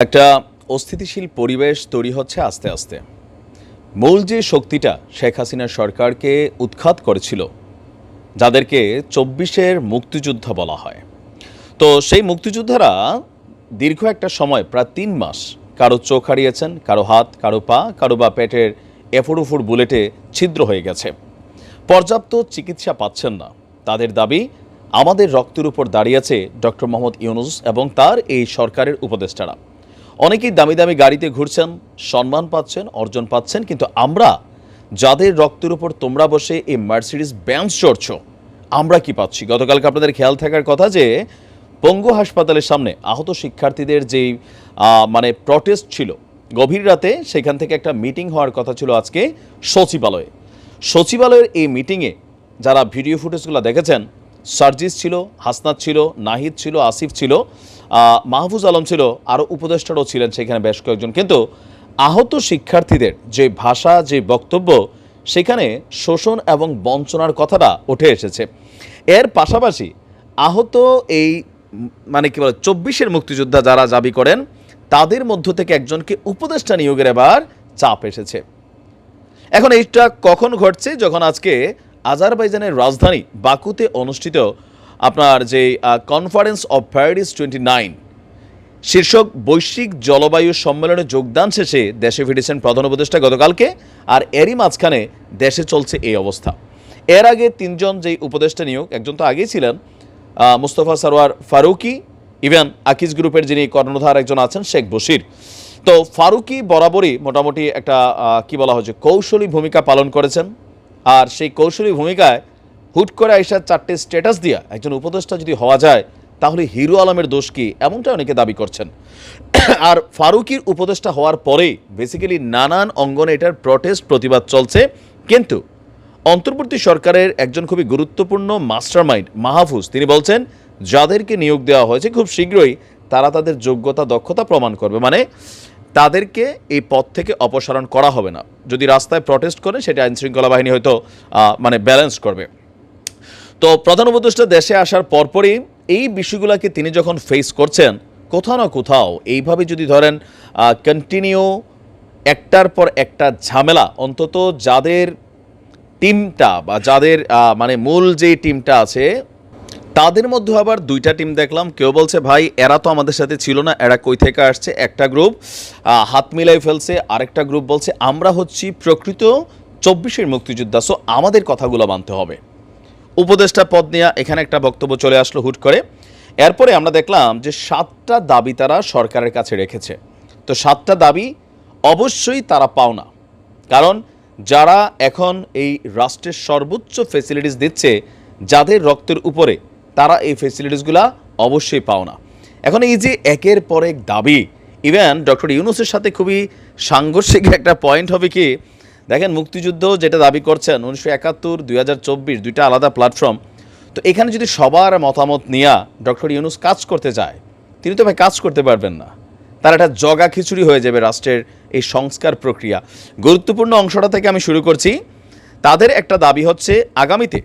একটা অস্থিতিশীল পরিবেশ তৈরি হচ্ছে আস্তে আস্তে। মূল যে শক্তিটা শেখ হাসিনা সরকারকে উৎখাত করেছিল, যাদেরকে চব্বিশের মুক্তিযোদ্ধা বলা হয়। তো সেই মুক্তিযোদ্ধারা দীর্ঘ একটা সময়, প্রায় তিন মাস, কারও চোখ হারিয়েছেন, কারও হাত, কারও পা, কারও বা পেটের এফুর বুলেটে ছিদ্র হয়ে গেছে। পর্যাপ্ত চিকিৎসা পাচ্ছেন না। তাদের দাবি, আমাদের রক্তের উপর দাঁড়িয়েছে ডক্টর মোহাম্মদ ইউনুস এবং তার এই সরকারের উপদেষ্টারা। অনেকেই দামি দামি গাড়িতে ঘুরছেন, সম্মান পাচ্ছেন, অর্জন পাচ্ছেন, কিন্তু আমরা যাদের রক্তের উপর তোমরা বসে এই মার্সিডিস ব্যান্স চড়ছ, আমরা কি পাচ্ছি? গতকালকে আপনাদের খেয়াল থাকার কথা যে পঙ্গু হাসপাতালের সামনে আহত শিক্ষার্থীদের যেই মানে প্রটেস্ট ছিল, গভীর রাতে সেখান থেকে একটা মিটিং হওয়ার কথা ছিল আজকে সচিবালয়ে। সচিবালয়ের এই মিটিংয়ে যারা ভিডিও ফুটেজগুলো দেখেছেন সার্জিস ছিল, হাসনাত ছিল, নাহিদ ছিল, আসিফ ছিল মাহফুজ আলম ছিল আরও উপদেষ্টারও ছিলেন সেখানে বেশ কয়েকজন। কিন্তু আহত শিক্ষার্থীদের যে ভাষা, যে বক্তব্য, সেখানে শোষণ এবং বঞ্চনার কথাটা উঠে এসেছে। এর পাশাপাশি আহত এই মানে কি বলে, চব্বিশের মুক্তিযোদ্ধা যারা দাবি করেন, তাদের মধ্য থেকে একজনকে উপদেষ্টা নিয়োগের এবার চাপ এসেছে। এখন এইটা কখন ঘটছে, যখন আজকে আজারবাইজানের রাজধানী বাকুতে অনুষ্ঠিত আপনার যে conference of Paris twenty nine শীর্ষক বৈশ্বিক জলবায়ু সম্মেলনে যোগদান শেষে দেশে ফিরেছেন প্রধান উপদেষ্টা গতকালকে, আর এরই মাঝখানে দেশে চলছে এই অবস্থা। এর আগে তিনজন যেই উপদেষ্টা নিয়োগ, একজন তো আগেই ছিলেন মুস্তফা সারোয়ার ফারুকি, ইভেন আকিজ গ্রুপের যিনি কর্ণধার একজন আছেন, শেখ বশির। তো ফারুকি বরাবরই মোটামুটি একটা কি বলা হচ্ছে কৌশলী ভূমিকা পালন করেছেন। আর সেই কৌশলী ভূমিকায় হুট করে আইসার চারটে স্ট্যাটাস দিয়া একজন উপদেষ্টা যদি হওয়া যায়, তাহলে হিরো আলমের দোষ কি? এমনটা অনেকে দাবি করছেন। আর ফারুকির উপদেষ্টা হওয়ার পরেই বেসিক্যালি নানান অঙ্গনে এটার প্রটেস্ট প্রতিবাদ চলছে। কিন্তু অন্তর্বর্তী সরকারের একজন খুবই গুরুত্বপূর্ণ মাস্টারমাইন্ড মাহফুজ, তিনি বলছেন, যাদেরকে নিয়োগ দেওয়া হয়েছে খুব শীঘ্রই তারা তাদের যোগ্যতা, দক্ষতা প্রমাণ করবে। মানে তাদেরকে এই পথ থেকে অপসারণ করা হবে না। যদি রাস্তায় প্রটেস্ট করে, সেটা আইনশৃঙ্খলা বাহিনী হয়তো মানে ব্যালেন্স করবে। তো প্রধান উপদেষ্টা দেশে আসার পরপরই এই বিষয়গুলোকে তিনি যখন ফেস করছেন, কোথাও না কোথাও এইভাবে যদি ধরেন কন্টিনিউ একটার পর একটা ঝামেলা, অন্তত যাদের টিমটা বা যাদের মানে মূল যে টিমটা আছে তাদের মধ্যে আবার দুইটা টিম দেখলাম। কেউ বলছে, ভাই, এরা তো আমাদের সাথে ছিল না, এরা কই থেকে আসছে? একটা গ্রুপ হাত মিলাই ফেলছে। আরেকটা গ্রুপ বলছে, আমরা হচ্ছি প্রকৃত চব্বিশের মুক্তিযোদ্ধা সো আমাদের কথাগুলো মানতে হবে। উপদেষ্টা পদ নিয়ে এখানে একটা বক্তব্য চলে আসলো হুট করে। এরপরে আমরা দেখলাম যে, সাতটা দাবি তারা সরকারের কাছে রেখেছে। তো সাতটা দাবি অবশ্যই তারা পাও না। কারণ যারা এখন এই রাষ্ট্রের সর্বোচ্চ ফেসিলিটিস দিচ্ছে, যাদের রক্তের উপরে তারা এই ফেসিলিটিসগুলা অবশ্যই পাও না। এখন এই যে একের পর এক দাবি ইভেন ডক্টর ইউনুসের সাথে খুবই সাংঘর্ষিক একটা পয়েন্ট হবে কি, দেখেন মুক্তিযুদ্ধ যেটা দাবি করছেন উনিশশো একাত্তর, দুই হাজার চব্বিশ, দুইটা আলাদা প্ল্যাটফর্ম তো এখানে যদি সবার মতামত নিয়ে ডক্টর ইউনুস কাজ করতে চায়, তিনি তো ভাই কাজ করতে পারবেন না। তার একটা জগা খিচুড়ি হয়ে যাবে রাষ্ট্রের এই সংস্কার প্রক্রিয়া। গুরুত্বপূর্ণ অংশটা থেকে আমি শুরু করছি। তাদের একটা দাবি হচ্ছে, আগামীতে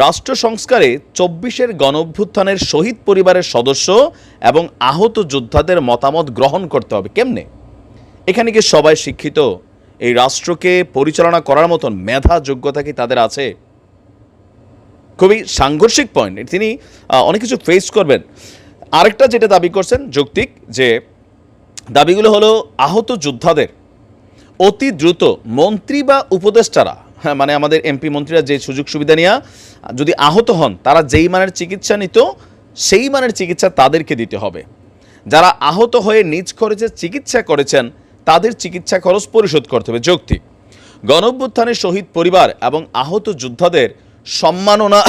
রাষ্ট্র সংস্কারে চব্বিশের গণঅভ্যুত্থানের শহীদ পরিবারের সদস্য এবং আহত যোদ্ধাদের মতামত গ্রহণ করতে হবে। কেমনে? এখানে কি সবাই শিক্ষিত? এই রাষ্ট্রকে পরিচালনা করার মতন মেধা যোগ্যতা কি তাদের আছে? খুবই সাংঘর্ষিক পয়েন্ট তিনি অনেক কিছু ফেস করবেন। আরেকটা যেটা দাবি করছেন যৌক্তিক, যে দাবিগুলো হলো আহত যোদ্ধাদের অতি দ্রুত মন্ত্রী বা উপদেষ্টারা মানে আমাদের এমপি মন্ত্রীরা যে সুযোগ সুবিধা নিয়ে যদি আহত হন, তারা যেই মানের চিকিৎসা নিত, সেই মানের চিকিৎসা তাদেরকে দিতে হবে। যারা আহত হয়ে নিজ খরচে চিকিৎসা করেছেন, তাদের চিকিৎসা খরচ পরিশোধ করতে হবে। যৌক্তিক গণঅভ্যুত্থানের শহীদ পরিবার এবং আহত যোদ্ধাদের সম্মাননা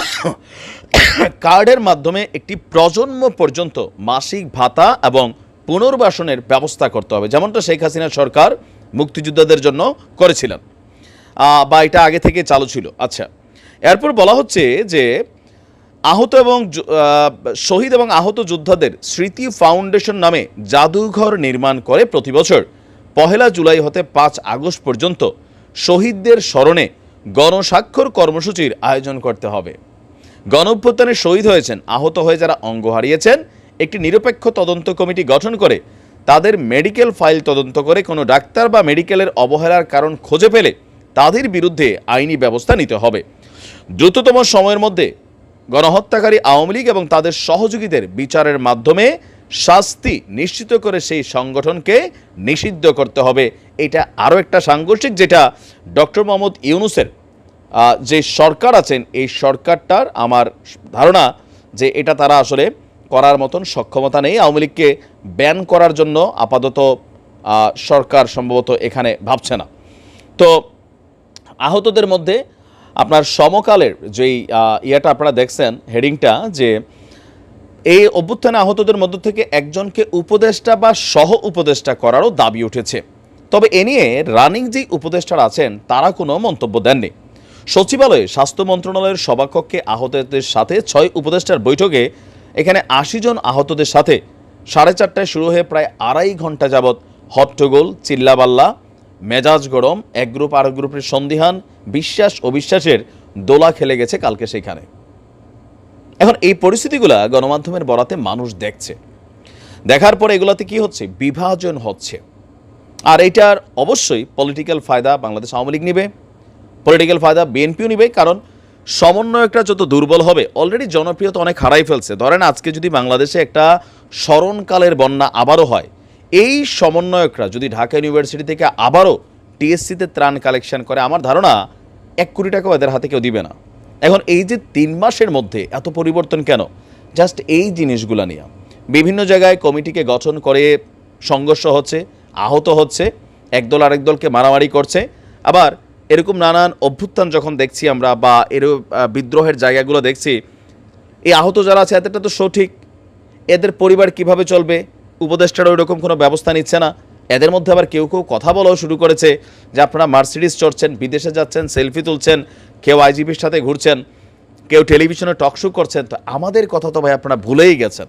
কার্ডের মাধ্যমে একটি প্রজন্ম পর্যন্ত মাসিক ভাতা এবং পুনর্বাসনের ব্যবস্থা করতে হবে, যেমনটা শেখ হাসিনা সরকার মুক্তিযোদ্ধাদের জন্য করেছিলেন। বা এটা আগে থেকে চালু ছিল। আচ্ছা এরপর বলা হচ্ছে যে আহত এবং শহীদ এবং আহত যোদ্ধাদের স্মৃতি ফাউন্ডেশন নামে জাদুঘর নির্মাণ করে প্রতি বছর পহেলা জুলাই হতে পাঁচ আগস্ট পর্যন্ত শহীদদের স্মরণে গণস্বাক্ষর কর্মসূচির আয়োজন করতে হবে। গণঅভ্যুত্থানে শহীদ হয়েছেন, আহত হয়ে যারা অঙ্গ হারিয়েছেন, একটি নিরপেক্ষ তদন্ত কমিটি গঠন করে তাদের মেডিকেল ফাইল তদন্ত করে কোনো ডাক্তার বা মেডিকেলের অবহেলার কারণ খুঁজে পেলে তাদের বিরুদ্ধে আইনি ব্যবস্থা নিতে হবে। দ্রুততম সময়ের মধ্যে গণহত্যাকারী আওয়ামী লীগ এবং তাদের সহযোগীদের বিচারের মাধ্যমে শাস্তি নিশ্চিত করে সেই সংগঠনকে নিষিদ্ধ করতে হবে। এটা আরও একটা সাংঘর্ষিক যেটা ডক্টর মোহাম্মদ ইউনুসের যে সরকার আছেন, এই সরকারটার আমার ধারণা যে এটা তারা আসলে করার মতন সক্ষমতা নেই। আওয়ামী লীগকে ব্যান করার জন্য আপাতত সরকার সম্ভবত এখানে ভাবছে না। তো আহতদের মধ্যে আপনার সমকালের যেই ইয়েটা আপনারা দেখছেন, হেডিংটা, যে এই অভ্যুত্থানে আহতদের মধ্য থেকে একজনকে উপদেষ্টা বা সহ উপদেষ্টা করারও দাবি উঠেছে। তবে এ নিয়ে রানিং যেই উপদেষ্টারা আছেন, তারা কোনো মন্তব্য দেননি। সচিবালয়ে স্বাস্থ্য মন্ত্রণালয়ের সভাকক্ষে আহতদের সাথে ছয় উপদেষ্টার বৈঠকে এখানে আশি জন আহতদের সাথে সাড়ে চারটায় শুরু হয়ে প্রায় আড়াই ঘণ্টা যাবৎ হট্টগোল, চিল্লাবাল্লা মেজাজ গরম, এক গ্রুপ আর গ্রুপের সন্দিহান, বিশ্বাস, অবিশ্বাসের দোলা খেলে গেছে কালকে সেখানে। এখন এই পরিস্থিতিগুলা গণমাধ্যমের বরাতে মানুষ দেখছে। দেখার পরে এগুলাতে কি হচ্ছে? বিভাজন হচ্ছে। আর এটার অবশ্যই পলিটিক্যাল ফায়দা বাংলাদেশ আওয়ামী লীগ নিবে পলিটিক্যাল ফায়দা বিএনপিও নিবে, কারণ সমন্বয়কটা যত দুর্বল হবে অলরেডি জনপ্রিয়তা অনেক হারাই ফেলছে। ধরেন আজকে যদি বাংলাদেশে একটা স্মরণকালের বন্যা আবারও হয় এই সমন্বয়করা যদি ঢাকা ইউনিভার্সিটি থেকে আবারও টিএসসিতে ত্রাণ কালেকশন করে, আমার ধারণা এক কোটি টাকাও এদের হাতে কেউ দিবে না। এখন এই যে তিন মাসের মধ্যে এত পরিবর্তন কেন? জাস্ট এই জিনিসগুলো নিয়ে। বিভিন্ন জায়গায় কমিটিকে গঠন করে সংঘর্ষ হচ্ছে, আহত হচ্ছে একদল আরেক দলকে মারামারি করছে। আবার এরকম নানান অভ্যুত্থান যখন দেখছি আমরা বা এর বিদ্রোহের জায়গাগুলো দেখছি, এই আহত যারা আছে, এদেরটা তো সঠিক। এদের পরিবার কীভাবে চলবে? উপদেষ্টারা ওইরকম কোনো ব্যবস্থা নিচ্ছে না। এদের মধ্যে আবার কেউ কেউ কথা বলাও শুরু করেছে যে আপনারা মার্সিডিস চড়ছেন, বিদেশে যাচ্ছেন, সেলফি তুলছেন, কেউ আইজিপির সাথে ঘুরছেন, কেউ টেলিভিশনে টক শো করছেন। তো আমাদের কথা তো ভাই আপনারা ভুলেই গেছেন।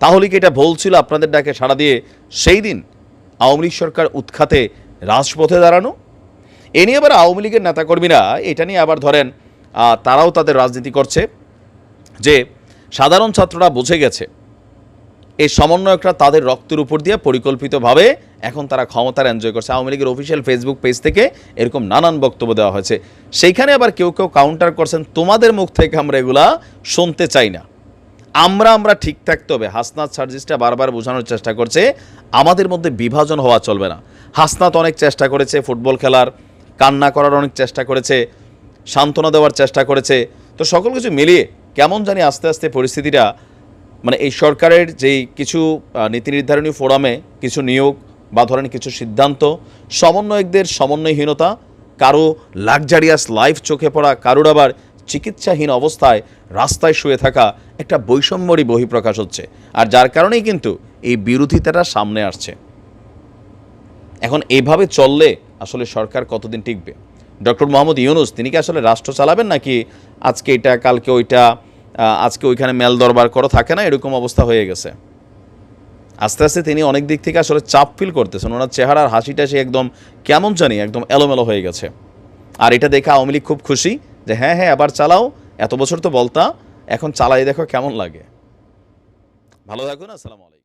তাহলে কি এটা ভুল ছিল আপনাদের ডাকে সাড়া দিয়ে সেই দিন আওয়ামী লীগ সরকার উৎখাতে রাজপথে দাঁড়ানো? এ নিয়ে আবার আওয়ামী লীগের নেতাকর্মীরা এটা নিয়ে আবার ধরেন তারাও তাদের রাজনীতি করছে যে সাধারণ ছাত্ররা বুঝে গেছে এই সমন্বয়করা তাদের রক্তের উপর দিয়ে পরিকল্পিতভাবে এখন তারা ক্ষমতার এনজয় করছে। আওয়ামী লীগের অফিসিয়াল ফেসবুক পেজ থেকে এরকম নানান বক্তব্য দেওয়া হয়েছে। সেইখানে আবার কেউ কেউ কাউন্টার করছেন, তোমাদের মুখ থেকে আমরা এগুলা শুনতে চাই না। আমরা আমরা ঠিক থাকতে হবে। হাসনাত সার্জিসটা বারবার বোঝানোর চেষ্টা করছে, আমাদের মধ্যে বিভাজন হওয়া চলবে না। হাসনাত অনেক চেষ্টা করেছে ফুটবল খেলার, কান্না করার অনেক চেষ্টা করেছে, সান্ত্বনা দেওয়ার চেষ্টা করেছে। তো সকল কিছু মিলিয়ে কেমন জানি আস্তে আস্তে পরিস্থিতিটা মানে এই সরকারের যেই কিছু নীতি নির্ধারণী ফোরামে কিছু নিয়োগ বা ধরেন কিছু সিদ্ধান্ত, সমন্বয়কদের সমন্বয়হীনতা, কারও লাক্সারিয়াস লাইফ চোখে পড়া, কারোর আবার চিকিৎসাহীন অবস্থায় রাস্তায় শুয়ে থাকা একটা বৈষম্যরই বহিঃপ্রকাশ হচ্ছে। আর যার কারণেই কিন্তু এই বিরোধিতাটা সামনে আসছে। এখন এইভাবে চললে আসলে সরকার কতদিন টিকবে? ডক্টর মোহাম্মদ ইউনুস, তিনি কি আসলে রাষ্ট্র চালাবেন নাকি আজকে এটা, কালকে ওইটা আজকে ওইখানে মেল দরবার করো, থাকে না, এরকম অবস্থা হয়ে গেছে। আস্তে আস্তে তিনি অনেক দিক থেকে আসলে চাপ ফিল করতেছেন, ওনার চেহারার হাসিটা সে একদম, কেমন জানি একদম এলোমেলো হয়ে গেছে। আর এটা দেখে আওয়ামী লীগ খুব খুশি যে হ্যাঁ হ্যাঁ আবার চালাও, এত বছর তো বলতা, এখন চালাই দেখো কেমন লাগে। ভালো থাকুন, আসসালামু আলাইকুম।